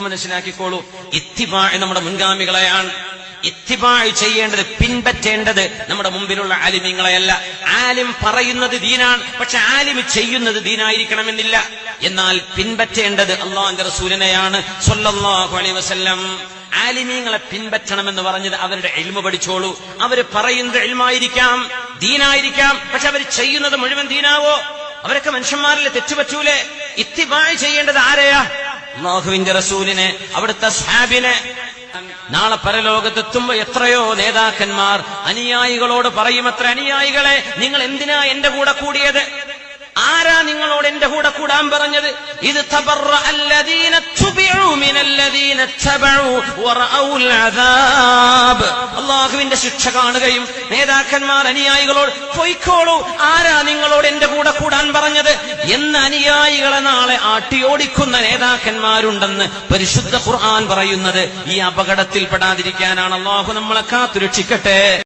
മനസ്സിലാക്കിക്കോളൂ. ഇത്തിബാ നമ്മുടെ മുൻഗാമികളെയാണ്. ഇത്തിബാ ചെയ്യേണ്ടത് പിൻപറ്റേണ്ടത് നമ്മുടെ മുമ്പിലുള്ള ആലിമ്യങ്ങളെയല്ല ആലിം പറയുന്നത് ദീനാണ് പക്ഷെ ആലിം ചെയ്യുന്നത് ദീനായിരിക്കണമെന്നില്ല. എന്നാൽ പിൻപറ്റേണ്ടത് അള്ളാന്റെ റസൂലിനെയാണ്. സൊല്ലാഹു അലൈഹി വസല്ലം. ആലിമീങ്ങളെ പിൻപറ്റണമെന്ന് പറഞ്ഞത് അവരുടെ എൽമ പഠിച്ചോളൂ. അവർ പറയുന്നത് എൽമായിരിക്കാം ദീനായിരിക്കാം പക്ഷെ അവർ ചെയ്യുന്നത് മുഴുവൻ ദീനാവോ? അവരൊക്കെ മനുഷ്യന്മാരിലെ തെറ്റുപറ്റൂലേ? ഇത്തിബായ് ചെയ്യേണ്ടത് ആരെയാ? അള്ളാഹുവിന്റെ റസൂലിനെ അവിടുത്തെ സാബിനെ നാളെ പരലോകത്തെത്തുമ്പോ എത്രയോ നേതാക്കന്മാർ അനുയായികളോട് പറയും അത്ര അനുയായികളെ നിങ്ങൾ എന്തിനാ എന്റെ കൂടെ കൂടിയത്? ആരാ നിങ്ങളോട് എന്റെ കൂടെ കൂടാൻ പറഞ്ഞത്? ഇത് അള്ളാഹുവിന്റെ ശിക്ഷ കാണുകയും നേതാക്കന്മാർ അനുയായികളോട് പൊയ്ക്കോളൂ ആരാ നിങ്ങളോട് എന്റെ കൂടെ കൂടാൻ പറഞ്ഞത്? എന്ന് അനുയായികളെ നാളെ ആട്ടിയോടിക്കുന്ന നേതാക്കന്മാരുണ്ടെന്ന് പരിശുദ്ധ ഖുർആൻ പറയുന്നത് ഈ അപകടത്തിൽ പെടാതിരിക്കാനാണ് അള്ളാഹു നമ്മളെ കാത്തുരക്ഷിക്കട്ടെ.